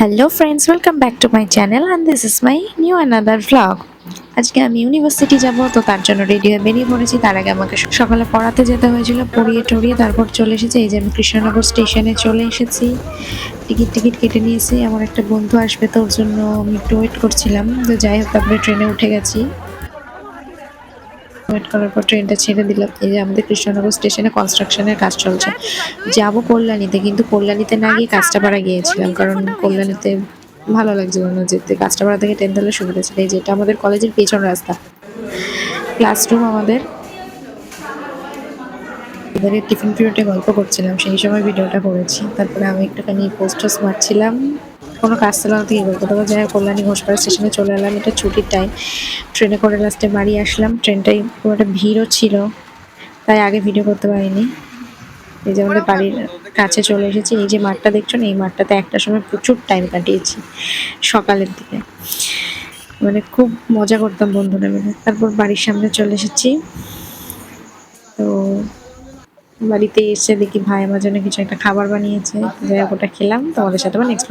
Hello friends welcome back to my channel and this is my new another vlog আজকে আমি university যাব, তো তার জন্য রেডি হয়ে বেরিয়ে পড়েছি। তার আগে আমাকে সকালে পড়াতে যেতে হয়েছিল, পড়িয়ে টড়িয়ে তারপর চলে এসেছি। এই যে আমি কৃষ্ণনগর স্টেশনে চলে এসেছি। টিকিট টিকিট কেটে নিয়েছি। আমার একটা বন্ধু আসবে, তো ওর জন্য আমি একটু ওয়েট করছিলাম। তো যাই হোক, তারপরে ট্রেনে উঠে গেছি। ওয়েট করার পর ট্রেনটা ছেড়ে দিলাম। এই যে আমাদের কৃষ্ণনগর স্টেশনে কনস্ট্রাকশনের কাজ চলছে। যাব কল্যাণীতে, কিন্তু কল্যাণীতে না গিয়ে কাঁচটাপাড়া গিয়েছিলাম। কারণ কল্যাণীতে ভালো লাগছিল না যেতে। কাঁচটাপাড়া থেকে ট্রেন ধরলে সুবিধা ছিল। এই যেটা আমাদের কলেজের পেছন রাস্তা। ক্লাসরুম আমাদের। এবারে টিফিন পিরিয়ডে গল্প করছিলাম। সেই সময় ভিডিওটা করেছি। তারপরে আমি একটুখানি পোস্টার্স মারছিলাম কোনো কাজ ছিল না থেকে গল্প তারপর যাই হোক, কল্যাণী ঘোষপাড়া স্টেশনে চলে এলাম, এটা ছুটির টাইম ট্রেনে করে লাস্টে বাড়ি আসলাম ট্রেনটাই খুব একটা ভিড়ও ছিল, তাই আগে ভিডিও করতে পারিনি। এই যে আমাদের বাড়ির কাছে চলে এসেছি, এই যে মাঠটা দেখছ এই মাঠটাতে একটা সময় প্রচুর টাইম কাটিয়েছি, সকালের দিকে। মানে খুব মজা করতাম বন্ধুরা মিলে। তারপর বাড়ির সামনে চলে এসেছি। তো বাড়িতে এসে দেখি ভাই আমার জন্য কিছু একটা খাবার বানিয়েছে, যাই ওটা খেলাম, তোমাদের সাথে আবার নেক্সট